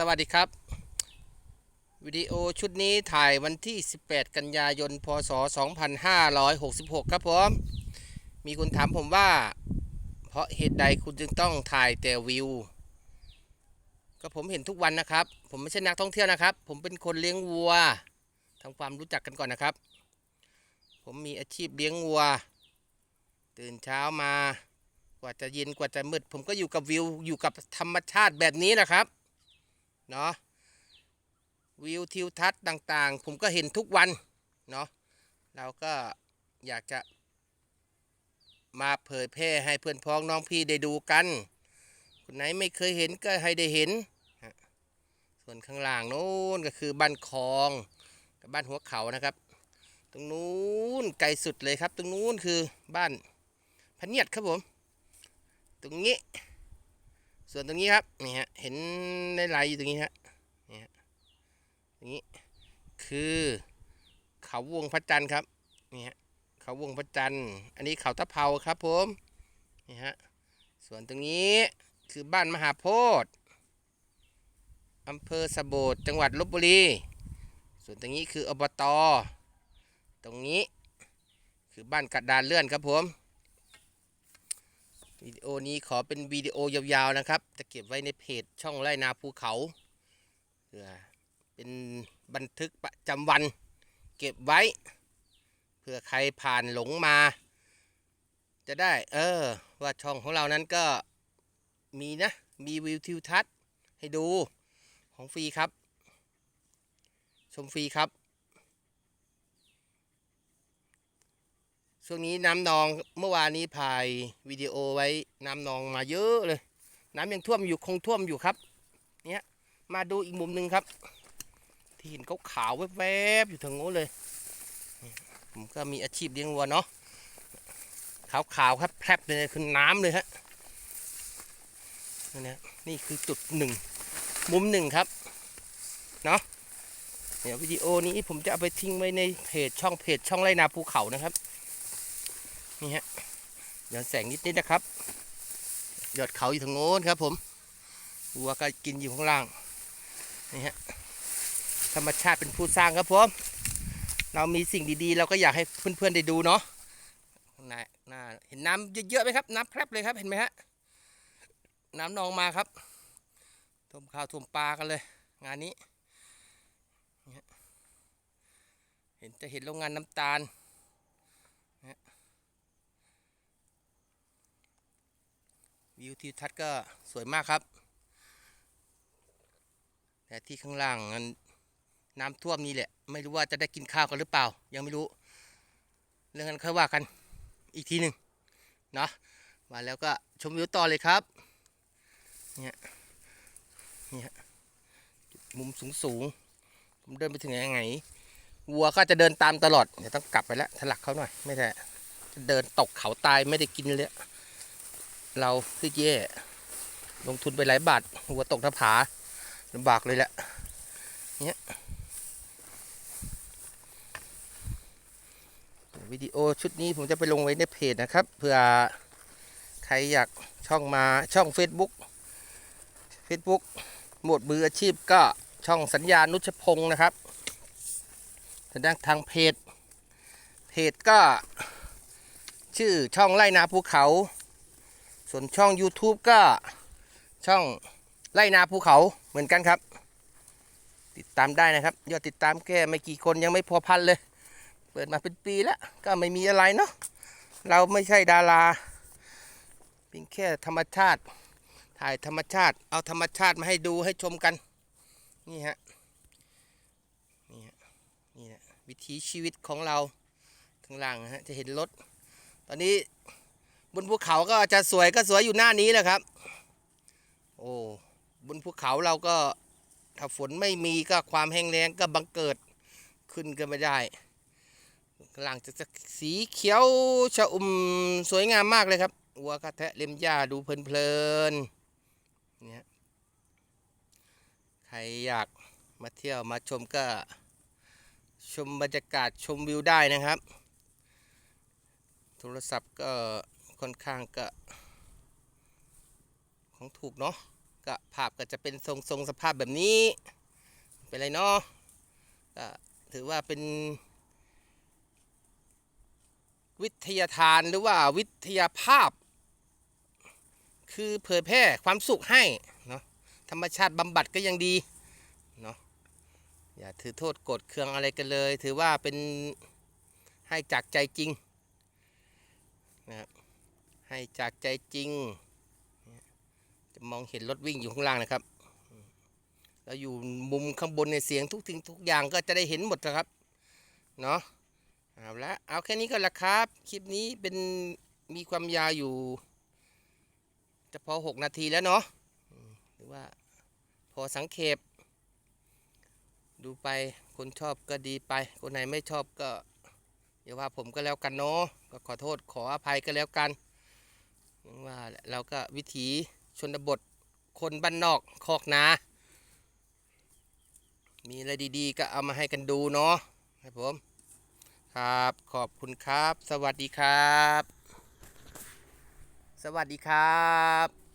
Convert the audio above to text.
สวัสดีครับ วิดีโอชุดนี้ถ่ายวันที่ 18 กันยายน พศ 2566 ครับผม มีคุณถามผมว่า เพราะเหตุใดคุณจึงต้องถ่ายแต่วิว ก็ผมเห็นทุกวันนะครับ ผมไม่ใช่นักท่องเที่ยวนะครับ ผมเป็นคนเลี้ยงวัวทำความรู้จักกันก่อนนะครับ ผมมีอาชีพเลี้ยงวัว ตื่นเช้ามากว่าจะเย็นกว่าจะมืดผมก็อยู่กับวิวอยู่กับธรรมชาติแบบนี้แหละครับ เนาะวิวทิวทัศน์ต่างๆ ผมก็เห็นทุกวันเนาะเราก็อยากจะมาเผยแพร่ให้เพื่อนพ้องน้องพี่ได้ดูกันคนไหนไม่เคยเห็นก็ให้ได้เห็น ส่วนข้างล่างโน้นก็คือบ้านคลองกับบ้านหัวเขานะครับ ตรงนู้นไกลสุดเลยครับ ตรงนู้นคือบ้านพเนียดครับผม ตรงนี้ ส่วนตรงนี้ครับนี่ฮะเห็นในไหลอยู่ตรงนี้ฮะนี่ฮะตรงนี้คือเขาวงพระจันทร์ครับนี่ฮะเขาวงพระจันทร์อันนี้เขาตะเภาครับผมนี่ฮะส่วนตรงนี้คือบ้านมหาโพธิ์อำเภอสะโบดจังหวัดลบบุรี ส่วนตรงนี้คืออบต ตรงนี้คือบ้านกัดดานเลื่อนครับผม วิดีโอนี้ขอเป็นวิดีโอยาวๆนะครับ จะเก็บไว้ในเพจช่องไร่นาภูเขาเพื่อเป็นบันทึกประจำวัน เก็บไว้เพื่อใครผ่านหลงมา จะได้ เออ ว่าช่องของเรานั้นก็มีนะ มีวิวทิวทัศน์ให้ดูของฟรีครับ ชมฟรีครับ ช่วงนี้น้ำนองเมื่อวานนี้ถ่ายวิดีโอไว้น้ำนองมาเยอะเลย น้ำยังท่วมอยู่คงท่วมอยู่ครับ เนี่ยมาดูอีกมุมหนึ่งครับ ที่เห็นเขาขาวแวบๆอยู่ทางโน้นเลย ผมก็มีอาชีพเลี้ยงวัวเนาะขาวๆครับแพรบเลยคือน้ำเลยฮะนี่นะนี่คือจุดหนึ่งมุมหนึ่งครับเนาะเดี๋ยววิดีโอนี้ผมจะเอาไปทิ้งไว้ในเพจช่องเพจช่องไรนาภูเขานะครับ นี่ฮะย้อนแสงนิดนิดๆนะครับ ยอดเขาอยู่ทางโน้นครับ ผมวัวก็กินอยู่ข้างล่างนี่ฮะธรรมชาติเป็นผู้สร้างครับผมเรามีสิ่งดีๆ เราก็อยากให้เพื่อนๆได้ดูเนาะน่านาเห็นน้ำเยอะๆไหมครับ น้ำแพรบเลยครับเห็นไหมฮะน้ำนองมาครับท่วมข้าวท่วมปลากันเลย งานนี้เห็นจะเห็นโรงงานน้ำตาล วิวทิวทัศน์ก็สวยมากครับ แต่ที่ข้างล่างนั้นน้ำท่วมนี่แหละ ไม่รู้ว่าจะได้กินข้าวกันหรือเปล่า ยังไม่รู้ เรื่องนั้นค่อยว่ากันอีกทีหนึ่งเนาะมาแล้วก็ชมวิวต่อเลยครับ เนี่ยเนี่ยมุมสูงสูงๆผมเดินไปถึงยังไงวัวก็จะเดินตามตลอด เดี๋ยวต้องกลับไปแล้วถลักเขาหน่อย ไม่ได้เดินตกเขาตายไม่ได้กินเลย เราคือแย่ลงทุนไปหลายบาทหัวตกหน้าผาลำบากเลยแหละเนี่ยวิดีโอชุดนี้ผมจะไปลงไว้ในเพจนะครับเผื่อใครอยากช่องมาช่อง Facebook Facebook หมวดมืออาชีพก็ช่องสัญญานุชพงศ์นะครับทางด้านทางเพจ เพจก็ชื่อช่องไล่นาภูเขา ส่วนช่อง YouTube ก็ช่องไล่นาภูเขาเหมือนกันครับ ติดตามได้นะครับ ยอดติดตามแค่ไม่กี่คนยังไม่พอพันเลย เปิดมาเป็นปีแล้วก็ไม่มีอะไรเนาะเราไม่ใช่ดาราเพียงแค่ธรรมชาติ ถ่ายธรรมชาติ เอาธรรมชาติมาให้ดูให้ชมกัน นี่ฮะนี่ฮะนี่นะวิถีชีวิตของเราข้างล่างฮะจะเห็นรถตอนนี้ บนภูเขาก็จะสวยก็สวยอยู่หน้านี้แหละครับ โอ้บนภูเขาเราก็ถ้าฝนไม่มีก็ความแห้งแล้งก็บังเกิดขึ้นก็ไม่ได้กำลังจะสีเขียวชะอุ่มสวยงามมากเลยครับวัวกระแทะเล็มหญ้าดูเพลินๆเนี่ยใครอยากมาเที่ยวมาชมก็ชมบรรยากาศชมวิวได้นะครับ โทรศัพท์ก็ ค่อนข้างก็ของถูกเนาะก็ภาพก็จะเป็นทรงทรงสภาพแบบนี้ เป็นไรเนาะก็ถือว่าเป็น วิทยาทานหรือว่าวิทยาภาพ คือเผยแพร่ความสุขให้เนาะธรรมชาติบำบัดก็ยังดีเนาะอย่าถือโทษโกรธเคืองอะไรกันเลย ถือว่าเป็นให้จากใจจริงนะครับ ให้จากใจจริง จะมองเห็นรถวิ่งอยู่ข้างล่างนะครับ แล้วอยู่มุมข้างบนในเสียงทุกทิ้งทุกอย่างก็จะได้เห็นหมดนะครับ เนาะเอาละเอาแค่นี้ก็ละครับ คลิปนี้เป็นมีความยาวอยู่ จะพอหกนาทีแล้วเนาะหรือว่าพอสังเขปดูไปคนชอบก็ดีไป คนไหนไม่ชอบก็อย่าว่าผมก็แล้วกันเนาะก็ขอโทษขออภัยก็แล้วกัน ยังว่าแหละเราก็วิถีชนบทคนบ้านนอกคอกนา มีอะไรดีๆ ก็เอามาให้กันดูเนาะครับผม ครับขอบคุณครับ สวัสดีครับ สวัสดีครับ